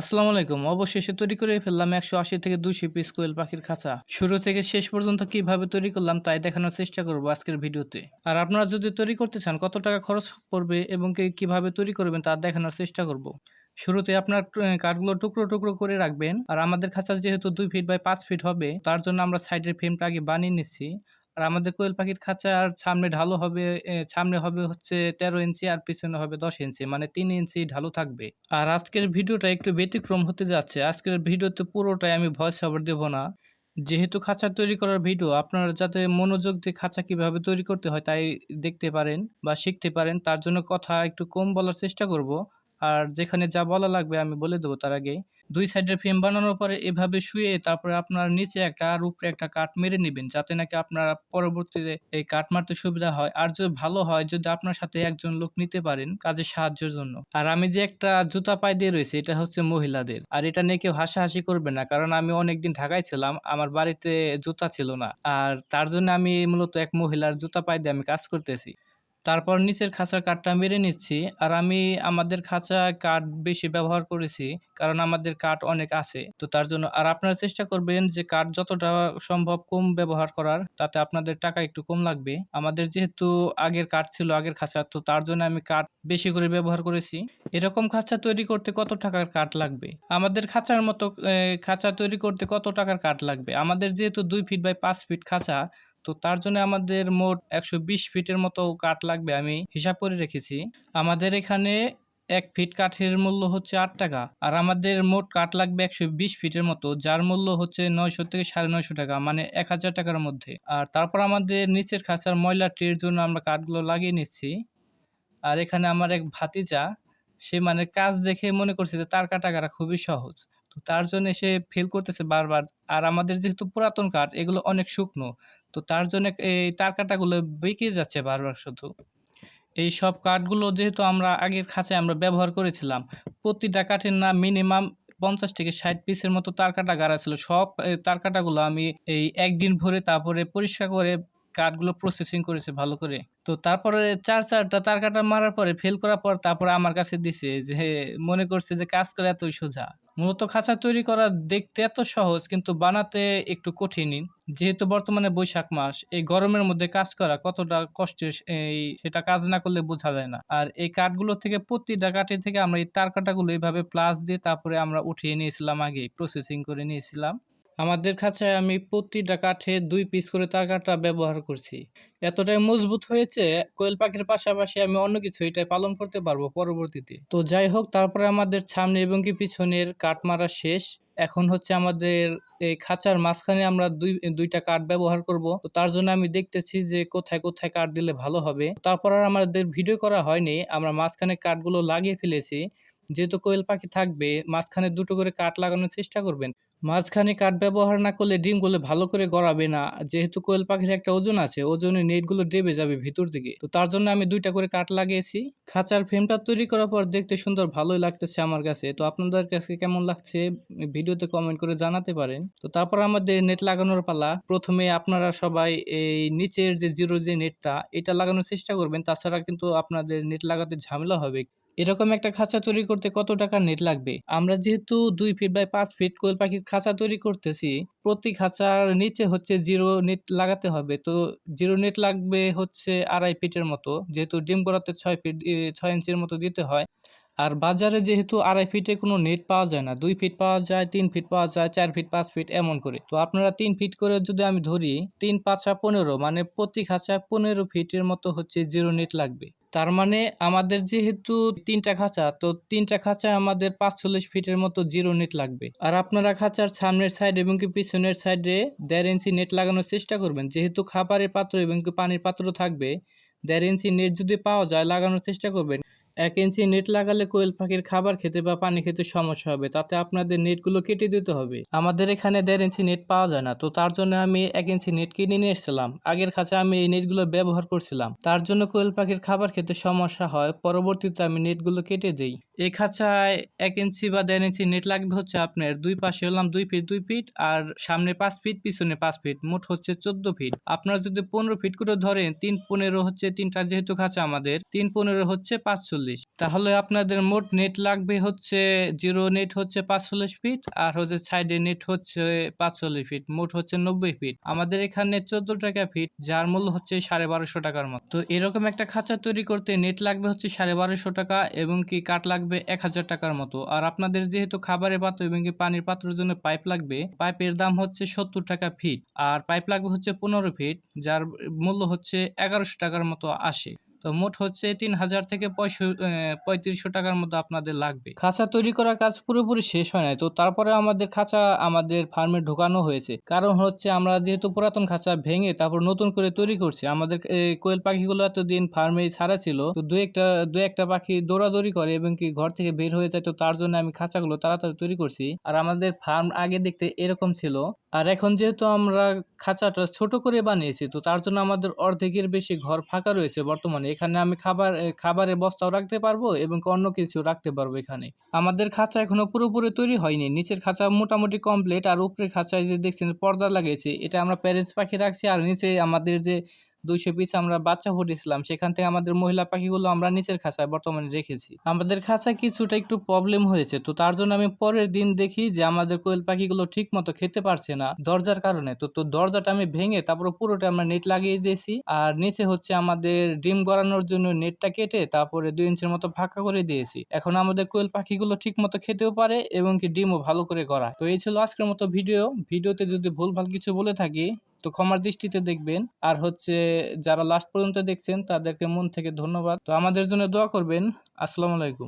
আসসালামু আলাইকুম। অবশেষে তৈরি করে ফেললাম একশো আশি থেকে দুশো পিস কোয়েল পাখির খাঁচা। শুরু থেকে শেষ পর্যন্ত কীভাবে তৈরি করলাম তাই দেখানোর চেষ্টা করব আজকের ভিডিওতে। আর আপনারা যদি তৈরি করতে চান, কত টাকা খরচ পড়বে এবং কীভাবে তৈরি করবেন তা দেখানোর চেষ্টা করব। শুরুতে আপনার কাঠগুলো টুকরো টুকরো করে রাখবেন। আর আমাদের খাঁচা যেহেতু দুই ফিট বাই পাঁচ ফিট হবে, তার জন্য আমরা সাইডের ফ্রেমটা আগে বানিয়ে নিচ্ছি। আর আমাদের কোয়েল পাখির খাঁচার সামনে ঢালু হবে সামনে হবে হচ্ছে তেরো ইঞ্চি আর পিছনে হবে দশ ইঞ্চি মানে তিন ইঞ্চি ঢালু থাকবে। আর আজকের ভিডিওটা একটু ব্যতিক্রম হতে যাচ্ছে। আজকের ভিডিওতে পুরোটাই আমি ভয়েস ওভার দেবো না। যেহেতু খাঁচা তৈরি করার ভিডিও, আপনারা যাতে মনোযোগ দিয়ে খাঁচা কীভাবে তৈরি করতে হয় তাই দেখতে পারেন বা শিখতে পারেন। তার জন্য কথা একটু কম বলার চেষ্টা করব। আর যেখানে যা বলা লাগবে আমি বলে দেবো তার আগে দুই সাইডের ফ্রেম বানানোর পরে এভাবে শুয়ে তারপরে আপনার নিচে একটা আর উপরে একটা কাঠ মেরে নেবেন যাতে নাকি আপনার পরবর্তীতে এই কাঠ মারতে সুবিধা হয়। আর যদি ভালো হয়, যদি আপনার সাথে একজন লোক নিতে পারেন কাজে সাহায্যের জন্য। আর আমি যে একটা জুতা পায়ে দিয়ে রয়েছে, এটা হচ্ছে মহিলাদের। আর এটা নিয়ে কেউ হাসাহাসি করবে না, কারণ আমি অনেকদিন ঢাকায় ছিলাম, আমার বাড়িতে জুতা ছিল না। আর তার জন্য আমি মূলত এক মহিলার জুতা পায়ে দিয়ে আমি কাজ করতেছি। তারপর নিচের খাঁচার কাঠটা মেরে নিচ্ছি আর আমি আমাদের খাঁচা কাঠ বেশি ব্যবহার করেছি, কারণ আমাদের কাঠ অনেক আছে। তো তার জন্য আর আপনারা চেষ্টা করবেন যে কাঠ যতটা সম্ভব কম ব্যবহার করার, তাতে আপনাদের টাকা একটু কম লাগবে। আমাদের যেহেতু আগের কাঠ ছিল আগের খাঁচা, তো তার জন্য আমি কাঠ বেশি করে ব্যবহার করেছি। এরকম খাঁচা তৈরি করতে কত টাকার কাঠ লাগবে? আমাদের খাঁচার মতো খাঁচা তৈরি করতে কত টাকার কাঠ লাগবে? আমাদের যেহেতু দুই ফিট বাই পাঁচ ফিট খাঁচা তো তার জন্য আমাদের মোট একশো বিশ ফিটের মতো কাঠ লাগবে আমি হিসাব করে রেখেছি। আমাদের এখানে এক ফিট কাঠের মূল্য হচ্ছে আট টাকা আর আমাদের মোট কাঠ লাগবে একশো বিশ ফিটের মতো, যার মূল্য হচ্ছে নয়শো থেকে সাড়ে নয়শো টাকা মানে এক হাজার টাকার মধ্যে। আর তারপর আমাদের নিচের খাঁচার ময়লা ট্রের জন্য আমরা কাঠগুলো লাগিয়ে নিচ্ছি। আর এখানে আমার এক ভাতিজা সে মানে কাজ দেখে মনে করছে যে তার কাটা কাটা খুবই সহজ। তো তার জন্য সে ফেল করতেছে বারবার। আর আমাদের যেহেতু পুরাতন কাঠ, এগুলো অনেক শুকনো, তো তার জন্য এই তার কাটাগুলো বেঁকে যাচ্ছে বারবার শুধু। এই সব কাঠগুলো যেহেতু আমরা আগের খাঁচায় আমরা ব্যবহার করেছিলাম, প্রতিটা কাঠের না মিনিমাম পঞ্চাশ থেকে ষাট পিসের মতো তার কাটা গাড়া ছিল। সব তার কাটাগুলো আমি এই একদিন ভরে তারপরে পরিষ্কার করে কাঠগুলো প্রসেসিং করেছে ভালো করে। তো তারপরে চার চারটা তার কাটা মারার পরে ফেল করার পর তারপরে আমার কাছে দিছে যে মনে করছে যে কাজ করে এতই সোজা। মূলত খাঁচা তৈরি করা দেখতে এত সহজ, কিন্তু বানাতে একটু কঠিনই যেহেতু বর্তমানে বৈশাখ মাস, এই গরমের মধ্যে কাজ করা কতটা কষ্টের এই, সেটা কাজ না করলে বোঝা যায় না। আর এই কাঠগুলো থেকে, প্রতিটা কাঠে থেকে আমরা এই তার কাটাগুলো এইভাবে প্লাস দিয়ে তারপরে আমরা উঠিয়ে নিয়েছিলাম আগে প্রসেসিং করে নিয়েছিলাম। আমাদের কাছে আমি প্রতিটা কাঠে দুই পিস করে তার কাঠটা ব্যবহার করছি। এতটাই মজবুত হয়েছে, কোয়েল পাখির পাশাপাশি আমি অন্য কিছু এটাই পালন করতে পারব পরবর্তীতে। তো যাই হোক, তারপরে আমাদের সামনে এবং কি পিছনের কাঠ মারা শেষ। এখন হচ্ছে আমাদের এই খাঁচার মাঝখানে আমরা দুই, দুইটা কাঠ ব্যবহার করব। তো তার জন্য আমি দেখতেছি যে কোথায় কোথায় কাঠ দিলে ভালো হবে। তারপর আর আমাদের ভিডিও করা হয়নি, আমরা মাঝখানে কাঠগুলো লাগিয়ে ফেলেছি। যেহেতু কোয়েল পাখি থাকবে, মাঝখানে দুটো করে কাঠ লাগানোর চেষ্টা করবেন। মাঝখানে কাঠ ব্যবহার না করলে ডিমগুলো ভালো করে গড়াবে না। যেহেতু কোয়েল পাখির একটা ওজন আছে ওজনে নেটগুলো ডেবে যাবে ভিতর দিকে। তো তার জন্য আমি দুইটা করে কাঠ লাগিয়েছি। খাঁচার ফ্রেমটা তৈরি করার পর দেখতে সুন্দর ভালোই লাগতেছে আমার কাছে। তো আপনাদের কাছে কেমন লাগছে ভিডিওতে কমেন্ট করে জানাতে পারেন। তো তারপর আমাদের নেট লাগানোর পালা। প্রথমে আপনারা সবাই এই নিচের যে জিরো যে নেটটা এটা লাগানোর চেষ্টা করবেন। তাছাড়া কিন্তু আপনাদের নেট লাগাতে ঝামেলা হবে। এরকম একটা খাঁচা তৈরি করতে কত টাকা নেট লাগবে? আমরা যেহেতু দুই ফিট বাই পাঁচ ফিট কোয়েল পাখির খাঁচা তৈরি করতেছি, প্রতি খাঁচার নিচে হচ্ছে জিরো নেট লাগাতে হবে। তো জিরো নেট লাগবে হচ্ছে আড়াই ফিটের মতো, যেহেতু ডিম করাতে ছয় ফিট ছয় ইঞ্চির মতো দিতে হয়। আর বাজারে যেহেতু আড়াই ফিটে কোনো নেট পাওয়া যায় না, দুই ফিট পাওয়া যায়, তিন ফিট পাওয়া যায়, চার ফিট পাঁচ ফিট এমন করে। তো আপনারা তিন ফিট করে যদি আমি ধরি, তিন, পাঁচা পনেরো মানে প্রতি খাঁচা পনেরো ফিটের মতো হচ্ছে জিরো নেট লাগবে। তার মানে আমাদের যেহেতু তিনটা খাঁচা, তো তিনটা খাঁচায় আমাদের পাঁচচল্লিশ ফিটের মতো জিরো নেট লাগবে। আর আপনারা খাঁচার সামনের সাইড এবং কি পিছনের সাইডে দেড় ইঞ্চি নেট লাগানোর চেষ্টা করবেন। যেহেতু খাবারের পাত্র এবং কি পানির পাত্র থাকবে, দেড় ইঞ্চি নেট যদি পাওয়া যায়, লাগানোর চেষ্টা করবেন। এক ইঞ্চি নেট লাগালে কোয়েল পাখির খাবার খেতে বা পানি খেতে সমস্যা হবে, তাতে আপনাদের নেটগুলো কেটে দিতে হবে। আমাদের এখানে দেড় ইঞ্চি নেট পাওয়া যায় না, তো তার জন্য আমি এক ইঞ্চি নেট কিনে নিয়ে এসেছিলাম। আগের কাছে আমি এই নেটগুলো ব্যবহার করছিলাম। তার জন্য কোয়েল পাখির খাবার খেতে সমস্যা হয়, পরবর্তীতে আমি নেটগুলো কেটে দিই। এই খাঁচায় এক ইঞ্চি বা দেড় ইঞ্চি নেট লাগবে হচ্ছে আপনার দুই পাশে হলাম দুই ফিট দুই ফিট, আর সামনে পাঁচ ফিট, পিছনে পাঁচ ফিট, মোট হচ্ছে চোদ্দ ফিট। আপনারা যদি পনেরো ফিট করে ধরেন, তিন পনেরো হচ্ছে তিনটা যেহেতু খাঁচা আমাদের, তিন পনেরো হচ্ছে পাঁচচল্লিশ পাঁচচল্লিশ তাহলে আপনাদের মোট নেট লাগবে হচ্ছে জিরো নেট হচ্ছে পাঁচচল্লিশ ফিট আর হচ্ছে সাইডে নেট হচ্ছে পাঁচচল্লিশ ফিট মোট হচ্ছে নব্বই ফিট আমাদের এখানে চোদ্দ টাকা ফিট যার মূল্য হচ্ছে সাড়ে বারোশো টাকার মতো। তো এরকম একটা খাঁচা তৈরি করতে নেট লাগবে হচ্ছে সাড়ে বারোশো টাকা এবং কি কাঠ লাগবে এক হাজার টাকার মতো। আর আপনাদের যেহেতু খাবারের পাত্র এবং কি পানির পাত্রের জন্য পাইপ লাগবে পাইপের দাম হচ্ছে সত্তর টাকা ফিট আর পাইপ লাগবে হচ্ছে পনেরো ফিট যার মূল্য হচ্ছে এগারোশো টাকার মতো আসে। তো মোট হচ্ছে তিন হাজার থেকে পঁয়ত্রিশশো টাকার মতো আপনাদের লাগবে। খাঁচা তৈরি করার কাজ পুরোপুরি শেষ হয় নাই, তো তারপরে আমাদের খাঁচা আমাদের ফার্মে ঢোকানো হয়েছে। কারণ হচ্ছে আমরা যেহেতু পুরাতন খাঁচা ভেঙে তারপর নতুন করে তৈরি করছি, আমাদের কোয়েল পাখিগুলো এতদিন ফার্মে ছাড়া ছিল, তো দু একটা দু একটা পাখি দৌড়াদৌড়ি করে এবং কি ঘর থেকে বের হয়ে যায়, তো তার জন্য আমি খাঁচাগুলো তাড়াতাড়ি তৈরি করছি। আর আমাদের ফার্ম আগে দেখতে এরকম ছিল। আর এখন যেহেতু আমরা খাঁচাটা ছোট করে বানিয়েছি, তো তার জন্য আমাদের অর্ধেকের বেশি ঘর ফাঁকা রয়েছে বর্তমানে এখানে আমি খাবার খাবারের বস্তাও রাখতে পারব এবং অন্য কিছু রাখতে পারব এখানে। আমাদের খাঁচা এখনও পুরোপুরি তৈরি হয়নি। নিচের খাঁচা মোটামুটি কমপ্লিট আর উপরের খাঁচায় যে দেখছেন পর্দা লাগিয়েছে, এটা আমরা প্যারেন্টস পাখি রাখছি আর নিচে আমাদের যে দুইশো পিস আমরা বাচ্চা ফুটেছিলাম, সেখান থেকে আমাদের মহিলা পাখিগুলো আমরা নিচের খাঁচায় বর্তমানে রেখেছি। আমাদের খাঁচায় কিছুটা একটু প্রবলেম হয়েছে, তো তার জন্য আমি পরের দিন দেখি যে আমাদের কোয়েল পাখিগুলো ঠিক মতো খেতে পারছে না দরজার কারণে। তো তো দরজাটা আমি ভেঙে তারপর পুরোটা আমরা নেট লাগিয়ে দিয়েছি, আর নিচে হচ্ছে আমাদের ডিম গড়ানোর জন্য নেটটা কেটে তারপরে দুই ইঞ্চের মতো ফাঁকা করে দিয়েছি। এখন আমাদের কোয়েল পাখিগুলো ঠিক মতো খেতেও পারে এবং কি ডিমও ভালো করে গড়ায়। তো এই ছিল আজকের মতো ভিডিও। ভিডিওতে যদি ভুলভাল কিছু বলে থাকি তো ক্ষমার দৃষ্টিতে দেখবেন। আর হচ্ছে যারা লাস্ট পর্যন্ত দেখছেন, তাদেরকে মন থেকে ধন্যবাদ। তো আমাদের জন্য দোয়া করবেন। আসসালামু আলাইকুম।